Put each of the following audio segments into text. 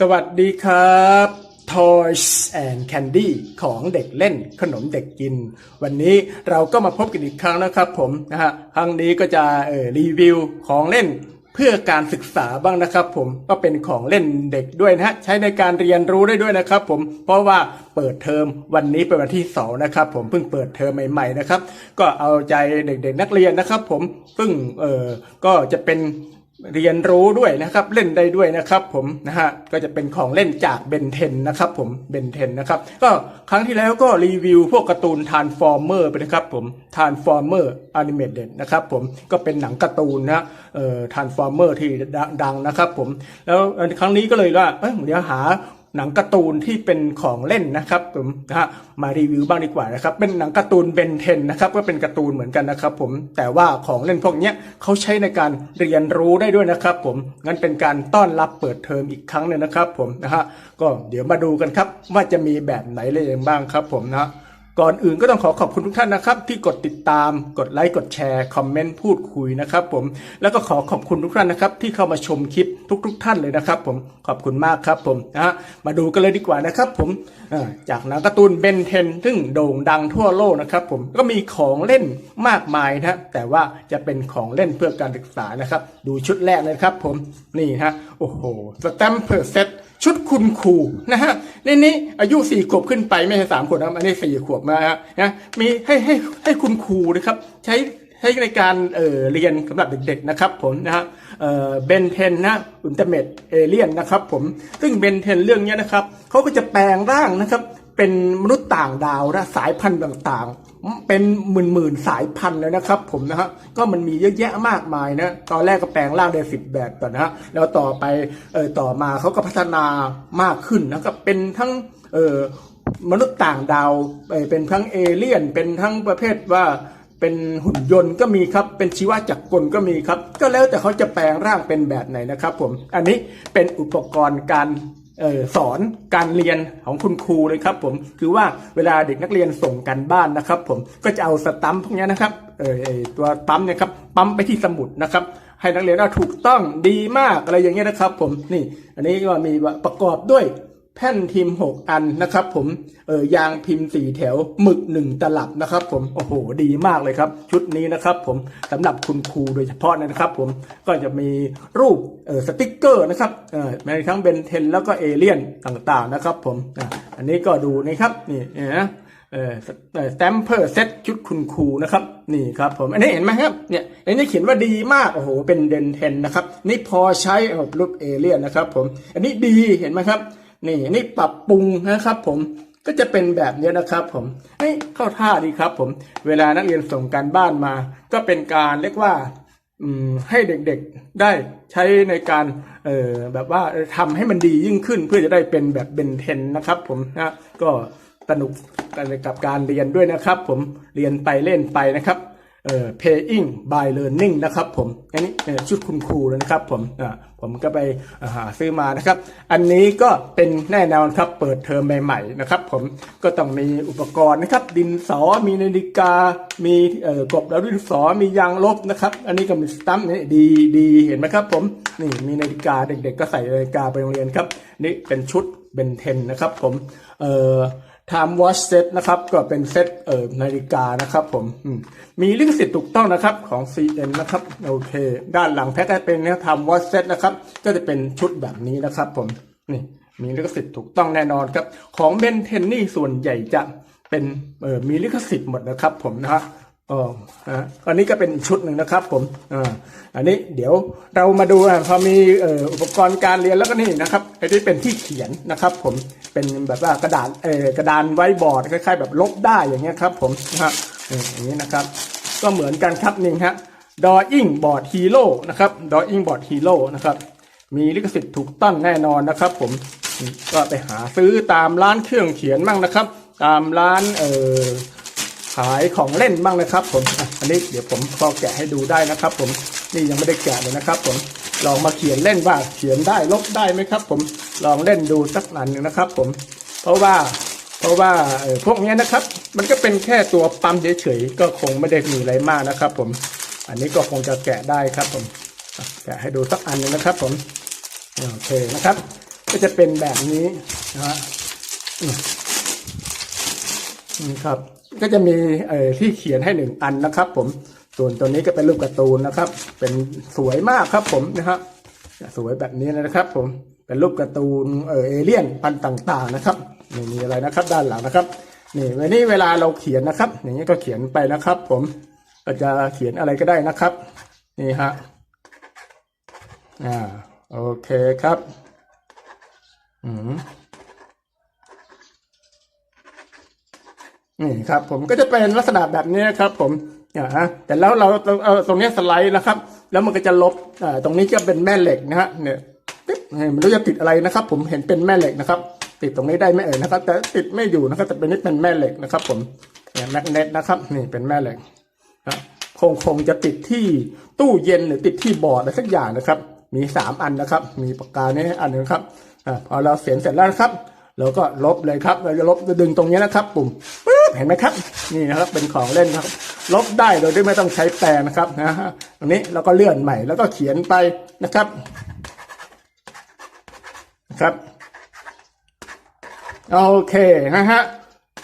สวัสดีครับ Toys and Candy ของเด็กเล่นขนมเด็กกิน วันนี้เราก็มาพบกันอีกครั้งนะครับผมนะฮะครั้งนี้ก็จะเอ่อรีวิวของเล่นเพื่อการศึกษาบ้างนะครับผมก็เป็นของเล่นเด็กด้วยนะฮะใช้ในการเรียนรู้ได้ด้วยนะครับผมเพราะว่าเปิดเทอมวันนี้เป็นวันที่สองนะครับผมเพิ่งเปิดเทอมใหม่ๆนะครับก็เอาใจเด็กๆนักเรียนนะครับผมซึ่งเออก็จะเป็น เรียนรู้ด้วยนะครับ เล่นได้ด้วยนะครับ ผมนะฮะก็จะเป็นของเล่นจากเบนเทนนะครับ ผมเบนเทนนะครับ ก็ครั้งที่แล้วก็รีวิวพวกการ์ตูนทานฟอร์เมอร์ไปนะครับ ผมทานฟอร์เมอร์อนิเมเต็ดนะครับ ผมก็เป็นหนังการ์ตูนนะเอ่อทานฟอร์เมอร์ที่ดังนะครับ ผมแล้วครั้งนี้ก็เลยว่าเอ้ยเดี๋ยวหา หนังการ์ตูนที่เป็นของเล่นนะครับผมนะฮะมารีวิวบ้างดีกว่านะครับ เป็นหนังการ์ตูนเบนเทนนะครับก็เป็นการ์ตูนเหมือนกันนะครับ ผมแต่ว่าของเล่นพวกนี้เขาใช้ในการเรียนรู้ได้ด้วยนะครับ ผมงั้นเป็นการต้อนรับเปิดเทอมอีกครั้งหนึ่งนะครับ ผมนะฮะก็เดี๋ยวมาดูกันครับว่าจะมีแบบไหนเลยบ้างครับ ผมนะ ก่อนอื่นก็ต้องขอขอบคุณทุกท่านนะครับ ที่กดติดตามกดไลค์กดแชร์คอมเมนต์พูดคุยนะครับผมแล้วก็ขอขอบคุณทุกท่านนะครับ ที่เข้ามาชมคลิปทุกๆท่านเลยนะครับ ผมขอบคุณมากครับผมนะฮะมาดูกันเลยดีกว่านะครับ ผมจากหนังการ์ตูนเบนเทนซึ่งโด่งดังทั่วโลกนะครับ ผมก็มีของเล่นมากมายนะแต่ว่าจะเป็นของเล่นเพื่อการศึกษานะครับ ดูชุดแรกเลยครับ ผมนี่ฮะโอ้โหสแตมเพอร์เซตชุดคุณครูนะฮะ นนี้อายุสี่ขวบขึ้นไปไม่ใช่สามขวบนะครับอันนี้สี่ขวบนะฮะนะมีให้ให้ให้คุณครูนะครับใช้ใช้ในการเอ่อเรียนสำหรับเด็กๆนะครับผมนะฮะเอ่อเบนเทนนะอุลตร้าเมดเอเลียนนะครับผมซึ่งเบนเทนเรื่องนี้นะครับเขาก็จะแปลงร่างนะครับเป็นมนุษย์ต่างดาวนะสายพันธุ์ต่างๆ เป็นหมื่นหมื่นๆสายพันธุ์เลยนะครับ ผมนะฮะก็มันมีเยอะแยะมากมายนะตอนแรกก็แปลงร่างได้สิบแบบก่อนนะฮะแล้วต่อไปเออต่อมาเขาก็พัฒนามากขึ้นนะครับเป็นทั้งเออมนุษย์ต่างดาวเป็นทั้งเอเลี่ยน เป็นทั้งประเภทว่าเป็นหุ่นยนต์ก็มีครับเป็นชีวะจักรกลก็มีครับ ก็แล้วแต่เขาจะแปลงร่างเป็นแบบไหนนะครับ ผมอันนี้เป็นอุปกรณ์การ สอนการเรียนของคุณครูเลยครับผมคือว่าเวลาเด็กนักเรียนส่งกันบ้านนะครับ ผมก็จะเอาสตัมป์พวกนี้นะครับเออไอตัวปั๊มเนี่ยครับปั๊มไปที่สมุดนะครับ ให้นักเรียนเอาถูกต้องดีมากอะไรอย่างเงี้ยนะครับ ผมนี่ อันนี้ก็มีประกอบด้วย แผ่นพิมพ์ 6 อันนะครับ ผมเออยางพิมพ์สีแถวหมึกหนึ่งตลับนะครับ ผมโอ้โหดีมากเลยครับ ชุดนี้นะครับ ผมสำหรับคุณครูโดยเฉพาะนะครับ ผมก็จะมีรูปเออสติกเกอร์นะครับเออในทั้งเบนเทนแล้วก็เอเลียนต่างๆนะครับ ผมอ,อันนี้ก็ดูนะครับนี่นะเออสแตมเพอร์เซตชุดคุณครูนะครับ นี่ครับผมอันนี้เห็นไหมครับเนี่ยอันนี้เขียนว่าดีมากโอ้โหเป็นเดนเทนนะครับ นี่พอใช้รูปเอเลียนนะครับ ผมอันนี้ดีเห็นไหมครับ นี่นี่ปรับปรุงนะครับผมก็จะเป็นแบบนี้นะครับผมนี่เข้าท่าดีครับผมเวลานักเรียนส่งการบ้านมา ก็เป็นการเรียกว่าให้เด็กๆได้ใช้ในการเออแบบว่าทำให้มันดียิ่งขึ้น เพื่อจะได้เป็นแบบเบนเทนนะครับผมนะก็สนุกกันกับการเรียนด้วยนะครับ ผมเรียนไปเล่นไปนะครับ เอ่อ paying by learning นะครับผม อันนี้ชุดคุณครูเลยนะครับผมอ่าผมก็ไปหาซื้อมานะครับ อันนี้ก็เป็นแน่นอนครับเปิดเทอมใหม่ๆนะครับ ผมก็ต้องมีอุปกรณ์นะครับ ดินสอมีนาฬิกา มีเอ่อกบแล้วดินสอมียางลบนะครับ อันนี้ก็มีสตัมป์นี่ดีดีเห็นไหมครับ ผมนี่มีนาฬิกาเด็ก ๆ ก็ใส่นาฬิกาไปโรงเรียนครับ นี่เป็นชุดเบนเทนนะครับ ผมเอ่อ time watch set นะครับ ก็เป็นเซตเอ่อนาฬิกานะครับผมมีลิขสิทธิ์ถูกต้องนะครับของ CN นะครับ โอเค ด้านหลังแพ็คก็เป็นนะ time watch set นะครับ ก็จะเป็นชุดแบบนี้นะครับผม นี่ มีลิขสิทธิ์ถูกต้องแน่นอนครับ ของเบนเทนนี่ส่วนใหญ่จะเป็นเอ่อมีลิขสิทธิ์หมดนะครับผมนะฮะ อ๋ออะอันนี้ก็เป็นชุดหนึ่งนะครับผมอ่าอันนี้เดี๋ยวเรามาดูอะพอมีอุปกรณ์การเรียนแล้วก็นี่นะครับไอ้ที่เป็นที่เขียนนะครับ ผมเป็นแบบว่ากระดาษเออกระดานไว้บอร์ดคล้ายๆ แบบลบได้อย่างเงี้ยครับ ผมนะฮะเออย่างนี้นะครับ ก็เหมือนกันครับนี่ฮะ Drawing Board Hero นะครับ Drawing Board Hero นะครับมีลิขสิทธิ์ถูกต้องแน่นอนนะครับผมอืมก็ไปหาซื้อตามร้านเครื่องเขียนมั่งนะครับ ตามร้านเอ่อ ขายของเล่นบ้างนะครับ ผมอันนี้เดี๋ยวผมพอแกะให้ดูได้นะครับ ผมนี่ยังไม่ได้แกะเลยนะครับ ผมลองมาเขียนเล่นว่าเขียนได้ลบได้ไหมครับ ผมลองเล่นดูสักหนันหนึ่งนะครับ ผม เพราะว่าเพราะว่าพวกนี้นะครับ มันก็เป็นแค่ตัวปั๊มเฉยๆก็คงไม่ได้มีอะไรมากนะครับ ผม อันนี้ก็คงจะแกะได้ครับ ผมแกะให้ดูสักอันหนึงนะครับ ผมโอเคนะครับ ก็ก็จะเป็นแบบนี้นะฮะ นี่ครับ ก็จะมีที่เขียนให้หนึ่งอันนะครับ ผมส่วนตัวนี้ก็เป็นรูปการ์ตูนนะครับ เป็นสวยมากครับผมนะฮะสวยแบบนี้นะครับ ผมเป็นรูปการ์ตูนเออเลี่ยนพันต่างๆนะครับนี่มีอะไรนะครับ ด้านหลังนะครับนี่วันนี้เวลาเราเขียนนะครับ อย่างนี้ก็เขียนไปนะครับ ผมก็จะเขียนอะไรก็ได้นะครับ นี่ฮะอ่าโอเคครับ อืม นี่ครับ ผมก็จะเป็นลักษณะแบบนี้นะครับ ผมอ่าฮะแต่แล้วเราเอาตรงนี้สไลด์นะครับ แล้วมันก็จะลบอ่าตรงนี้ก็เป็นแม่เหล็กนะฮะเนี่ยปึ๊บเนี่ยไม่รู้จะติดอะไรนะครับ ผมเห็นเป็นแม่เหล็กนะครับ ติดตรงนี้ได้ไหมเอ่ยนะครับ แต่ติดไม่อยู่นะครับแต่เป็นนี่เป็นแม่เหล็กนะครับ ผมเนี่ยแมกเนตนะครับนี่เป็นแม่เหล็กนะคงคงจะติดที่ตู้เย็นหรือติดที่บอร์ดอะไรสักอย่างนะครับ มีสามอันนะครับ มีปากกานี้อันหนึ่งครับอ่าพอเราเขียนเสร็จแล้วนะครับเราก็ลบเลยครับ เราจะลบดึงตรงนี้นะครับ ปุ่มปึ เห็นไหมครับ นี่นะครับเป็นของเล่นครับ ลบได้โดยที่ไม่ต้องใช้แปรงนะครับนะฮะตรงนี้เราก็เลื่อนใหม่แล้วก็เขียนไปนะครับนะครับโอเคนะฮะ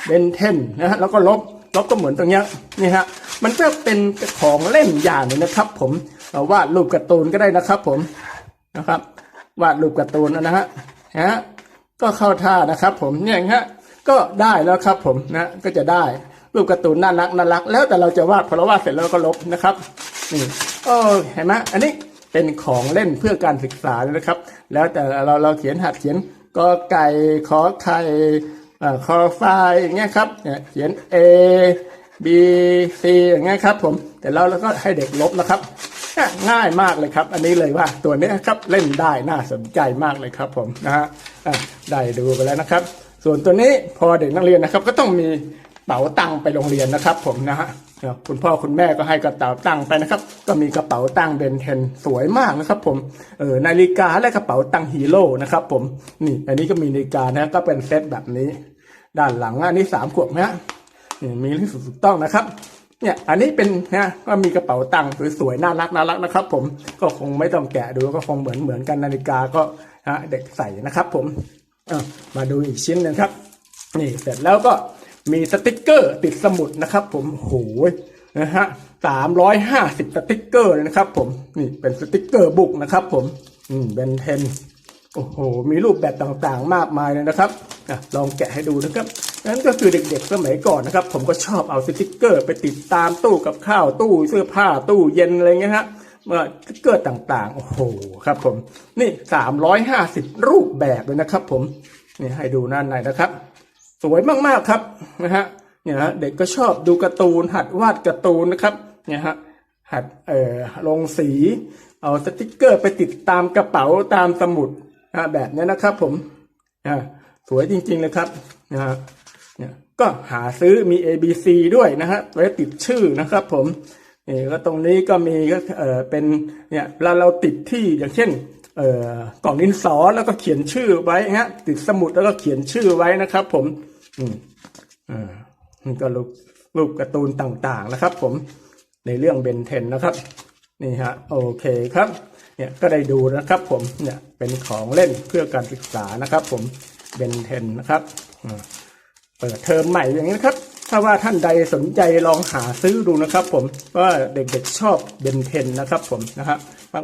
เบนเทนนะฮะแล้วก็ลบลบก็เหมือนตรงเนี้ยนี่ฮะมันก็เป็นของเล่นอย่างหนึงนะครับ ผมเราวาดรูปการ์ตูนก็ได้นะครับ ผมนะครับ วาดรูปการ์ตูนนะฮะฮะก็เข้าท่านะครับ ผมเนี่ยฮะ ก็ได้แล้วครับผมนะก็จะได้รูปการ์ตูนน่ารักน่ารัก แล้วแต่เราจะวาดพอเราวาดเสร็จแล้วก็ลบนะครับนี่โอ้เห็นไหมอันนี้เป็นของเล่นเพื่อการศึกษาเลยนะครับ แล้วแต่เราเราเขียนหัดเขียนกอไก่ขอไข่คอไฟอย่างเงี้ยครับเนี่ยเขียน A B C อย่างเงี้ยครับ ผมแต่เราแล้วก็ให้เด็กลบนะครับ ง่ายมากเลยครับ อันนี้เลยว่าตัวนี้ครับเล่นได้น่าสนใจมากเลยครับ ผมนะฮะได้ดูไปแล้วนะครับ ส่วนตัวนี้พอเด็กนักเรียนนะครับ ก็ต้องมีเป๋าตังค์ไปโรงเรียนนะครับ ผมนะฮะคุณพ่อคุณแม่ก็ให้กระเป๋าตังค์ไปนะครับ ก็มีกระเป๋าตังค์เบนเทนสวยมากนะครับ ผมเออนาฬิกาและกระเป๋าตังค์ฮีโร่นะครับผมนี่ อันนี้ก็มีนาฬิกานะก็เป็นเซตแบบนี้ ด้านหลังอันนี้สามขวบนะฮะนี่มีที่ถูกต้องนะครับเนี่ยอันนี้เป็นนะก็มีกระเป๋าตังค์สวยๆน่ารักน่ารักนะครับ ผมก็คงไม่ต้องแกะดูก็คงเหมือนเหมือนกันนาฬิกาก็นะเด็กใส่นะครับ ผม มาดูอีกชิ้นหนึ่งครับ นี่เสร็จแล้วก็มีสติกเกอร์ติดสมุดนะครับผมโหยนะฮะสามร้อยห้าสิบสติกเกอร์เลยนะครับผมนี่เป็นสติกเกอร์บุกนะครับผมอืมเป็นเทนโอ้โห มีรูปแบบต่างๆ มากมายเลยนะครับอะลองแกะให้ดูนะครับ นั่นก็คือเด็กๆ สมัยก่อนนะครับ ผมก็ชอบเอาสติกเกอร์ ไปติดตามตู้กับข้าวตู้เสื้อผ้าตู้เย็นอะไรเงี้ยฮะ เมื่อสติกเกอร์ต่างๆ โอ้โหครับผม นี่สามร้อยห้าสิบรูปแบบเลยนะครับ ผมนี่ให้ดูด้านในนะครับ สวยมากๆครับนะฮะเนี่ยฮะเด็กก็ชอบดูการ์ตูน หัดวาดการ์ตูนนะครับเนี่ยฮะหัดเอ่อลงสี เอาสติกเกอร์ไปติดตามกระเป๋าตามสมุดนะแบบนี้นะครับ ผมอ่าสวยจริงๆเลยครับนะฮะเนี่ยก็หาซื้อมี A B C ด้วยนะฮะไว้ติดชื่อนะครับ ผม นี่ก็ตรงนี้ก็มีก็เออเป็นเนี่ยเวลาเราติดที่อย่างเช่นเอ่อกล่องดินสอแล้วก็เขียนชื่อไว้ฮะ ติดสมุดแล้วก็เขียนชื่อไว้นะครับ ผมอืมอ่านี่ก็รูปรูปการ์ตูนต่างๆนะครับ ผมในเรื่องเบนเทนนะครับ นี่ฮะโอเคครับ เนี่ยก็ได้ดูนะครับ ผมเนี่ยเป็นของเล่นเพื่อการศึกษานะครับ ผมเบนเทนนะครับอ่าเปิดเทอมใหม่อย่างนี้นะครับ ถ้าว่าท่านใดสนใจลองหาซื้อดูนะครับ ผมว่าเด็กๆชอบเบนเทนนะครับ ผมนะฮะ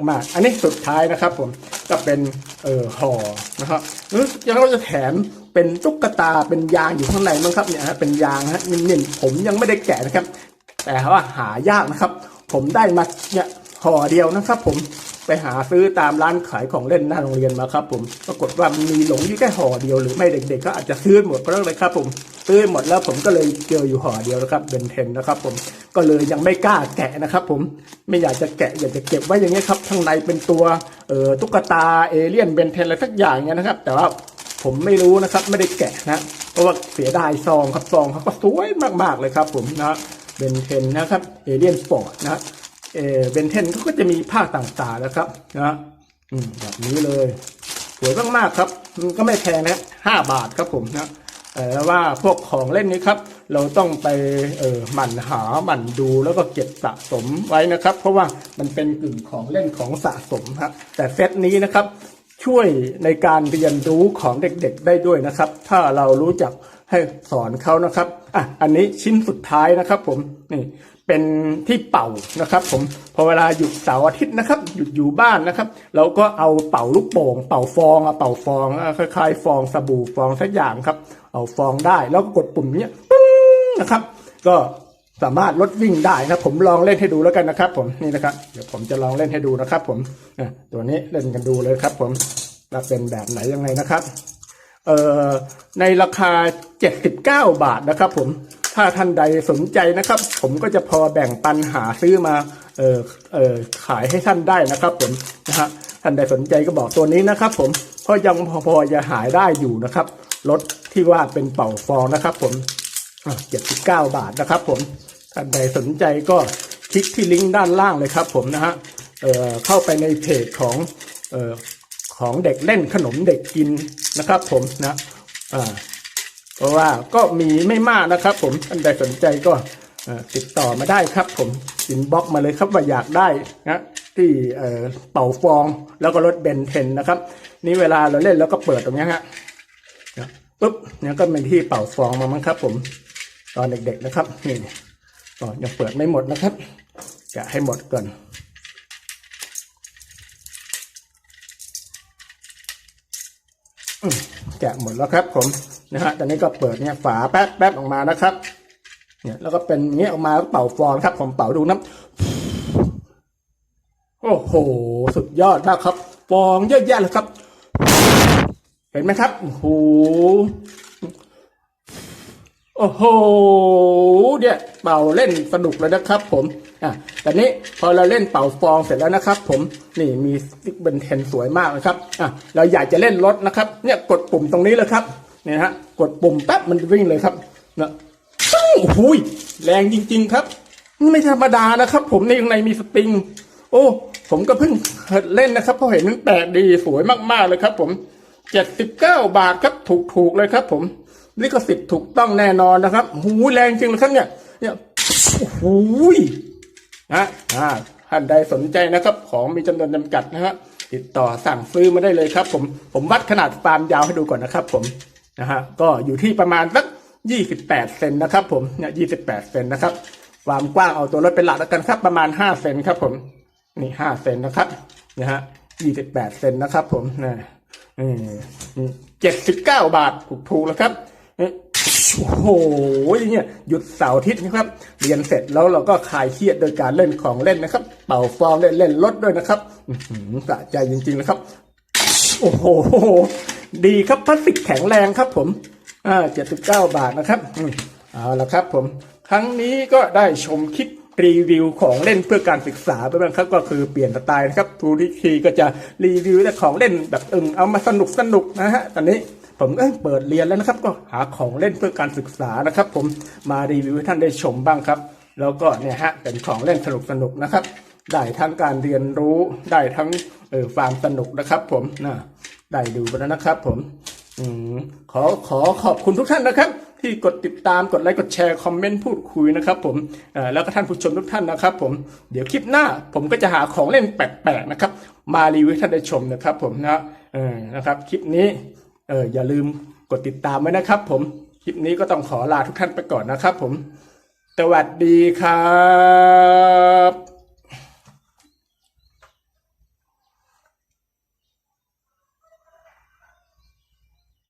มากๆ อันนี้สุดท้ายนะครับ ผมก็เป็นเอ่อห่อนะครับรู้สึกยังเราจะแถมเป็นตุ๊กตาเป็นยางอยู่ข้างในมั้งครับเนี่ยฮะเป็นยางฮะนิ่มๆผมยังไม่ได้แกะนะครับ แต่ว่าหายากนะครับ ผมได้มาเนี่ยห่อเดียวนะครับ ผม ไปหาซื้อตามร้านขายของเล่นหน้าโรงเรียนมาครับผม ปรากฏว่ามันมีหลงอยู่แค่ห่อเดียวหรือไม่เด็กๆก็อาจจะซื้อหมดก็เลยครับผม ซื้อหมดแล้วผมก็เลยเจออยู่ห่อเดียวนะครับเบนเทนนะครับผม ก็เลยยังไม่กล้าแกะนะครับผม ไม่อยากจะแกะอยากจะเก็บไว้อย่างเงี้ครับ ข้างในเป็นตัวเอ่อตุ๊กตาเอเลี่ยนเบนเทนอะไรสักอย่างเงี้ยนะครับ แต่ว่าผมไม่รู้นะครับไม่ได้แกะนะ เพราะว่าเสียดายซองครับซองเขาก็สวยมากๆเลยครับ ผมนะเบนเทนนะครับเอเลียนสปอร์ตนะ เอเบนเทนเขาก็จะมีภาคต่างๆนะครับนะอืมแบบนี้เลยสวยมากๆครับมันก็ไม่แพงนะห้าบาทครับผมนะแต่ว่าพวกของเล่นนี้ครับ เราต้องไปเออหมั่นหาหมั่นดูแล้วก็เก็บสะสมไว้นะครับ เพราะว่ามันเป็นกลุ่มของเล่นของสะสมครับแต่เซตนี้นะครับ ช่วยในการเรียนรู้ของเด็กๆได้ด้วยนะครับ ถ้าเรารู้จักให้สอนเขานะครับอะอันนี้ชิ้นสุดท้ายนะครับ ผมนี่ เป็นที่เป่านะครับ ผมพอเวลาหยุดเสาร์อาทิตย์นะครับ หยุดอยู่บ้านนะครับ เราก็เอาเป่าลูกโป่ง เป่าฟองอะเป่าฟองคล้ายๆ ฟองสบู่ฟองสักอย่างครับ เอาฟองได้แล้วก็กดปุ่มเนี้ยปึ้งนะครับ ก็สามารถลดวิ่งได้นะผมลองเล่นให้ดูแล้วกันนะครับ ผมนี่นะครับ เดี๋ยวผมจะลองเล่นให้ดูนะครับ ผมตัวนี้เล่นกันดูเลยครับ ผมว่าเป็นแบบไหนยังไงนะครับเอ่อในราคา 79 บาทนะครับ ผม ถ้าท่านใดสนใจนะครับ ผมก็จะพอแบ่งปันหาซื้อมาเออเออขายให้ท่านได้นะครับ ผมนะฮะท่านใดสนใจก็บอกตัวนี้นะครับ ผมเพราะยังพอพอจะหายได้อยู่นะครับรถที่ว่าเป็นเป่าฟองนะครับ ผมอะ79บาทนะครับ ผมท่านใดสนใจก็คลิกที่ลิงก์ด้านล่างเลยครับ ผมนะฮะเอ่อเข้าไปในเพจของเอ่อของเด็กเล่นขนมเด็กกินนะครับ ผมนะอ่า เพราะว่าก็มีไม่มากนะครับ ผมท่านใดสนใจก็ติดต่อมาได้ครับ ผมอินบ็อกมาเลยครับว่าอยากได้นะที่เป่าฟองแล้วก็รถเบนเทนนะครับ นี่เวลาเราเล่นแล้วก็เปิดตรงนี้ฮะปุ๊บเนี่ยก็เป็นที่เป่าฟองมามั้งครับ ผมตอนเด็กๆนะครับนี่อ๋อยังเปิดไม่หมดนะครับแกะให้หมดก่อนแกะหมดแล้วครับผม นะฮะตอนนี้ก็เปิดเนี่ยฝาแป๊บแป๊บออกมานะครับ เนี่ยแล้วก็เป็นเงี้ยออกมาแล้วเป่าฟองครับ ผมเป่าดูน้ำโอ้โห สุดยอดมากครับ ฟองเยอะแยะเลยครับ เห็นไหมครับโอ้โหโอ้โหเนี่ยเป่าเล่นสนุกเลยนะครับ ผมอะแต่นี้พอเราเล่นเป่าฟองเสร็จแล้วนะครับ ผมนี่มีสติ๊กเบนเทนสวยมากนะครับอะเราอยากจะเล่นรถนะครับ เนี่ยกดปุ่มตรงนี้เลยครับ เนี่ยฮะกดปุ่มแป๊บมันวิ่งเลยครับนะตึ้งโอ้โหแรงจริง ๆ ครับไม่ธรรมดานะครับ ผมในข้างในมีสปริง โอ้ ผมก็เพิ่งหัดเล่นนะครับเพราะเห็นมันแปลกดีสวยมากๆเลยครับ ผมเจ็ดสิบเก้าบาทครับถูกๆเลยครับ ผมลิขสิทธิ์ถูกต้องแน่นอนนะครับหูแรงจริงเลยครับเนี่ย เนี่ยโอ้โหนะอ่าท่านใดสนใจนะครับ ของมีจำนวนจำกัดนะฮะติดต่อสั่งซื้อมาได้เลยครับ ผมผมวัดขนาดฟาร์มยาวให้ดูก่อนนะครับ ผม นะฮะก็อยู่ที่ประมาณสักยี่สิบแปดเซนนะครับ ผมเนี่ยยี่สิบแปดเซนนะครับ ความกว้างเอาตัวรถเป็นหลักแล้วกันครับ ประมาณห้าเซนครับ ผมนี่ห้าเซนนะครับนะฮะยี่สิบแปดเซนนะครับ ผมนะเจ็ดสิบเก้าบาทถูกถูกแล้วครับอ๊ะโอ้โหเนี่ยหยุดเสาร์อาทิตย์นะครับ เรียนเสร็จแล้วเราก็คลายเครียดโดยการเล่นของเล่นนะครับ เป่าฟองเล่นเล่นรถด้วยนะครับอื้อหือสะใจจริงๆนะครับ โอ้โห ดีครับพลาสติกแข็งแรงครับผมอ่าเจ็ดสิบเก้าบาทนะครับอืมเอาละครับผมครั้งนี้ก็ได้ชมคลิปรีวิวของเล่นเพื่อการศึกษาไปบ้างครับก็คือเปลี่ยนสไตล์นะครับทูดิทีก็จะรีวิวแต่ของเล่นแบบเอึงเอามาสนุกสนุกนะฮะตอนนี้ผมเอ้ยเปิดเรียนแล้วนะครับก็หาของเล่นเพื่อการศึกษานะครับ ผมมารีวิวให้ท่านได้ชมบ้างครับ แล้วก็เนี่ยฮะเป็นของเล่นสนุกสนุกนะครับได้ทั้งการเรียนรู้ได้ทั้งเออความสนุกนะครับ ผมนะ ได้ดูไปแล้วนะครับ ผม อืมขอขอขอบคุณทุกท่านนะครับ ที่กดติดตามกดไลค์กดแชร์คอมเมนต์พูดคุยนะครับ ผมเอ่อแล้วก็ท่านผู้ชมทุกท่านนะครับ ผมเดี๋ยวคลิปหน้า ผมก็จะหาของเล่นแปลกๆนะครับ มารีวิวให้ท่านได้ชมนะครับ ผมนะเออนะครับ คลิปนี้เอออย่าลืมกดติดตามไว้นะครับ ผมคลิปนี้ก็ต้องขอลาทุกท่านไปก่อนนะครับ ผมสวัสดีครับ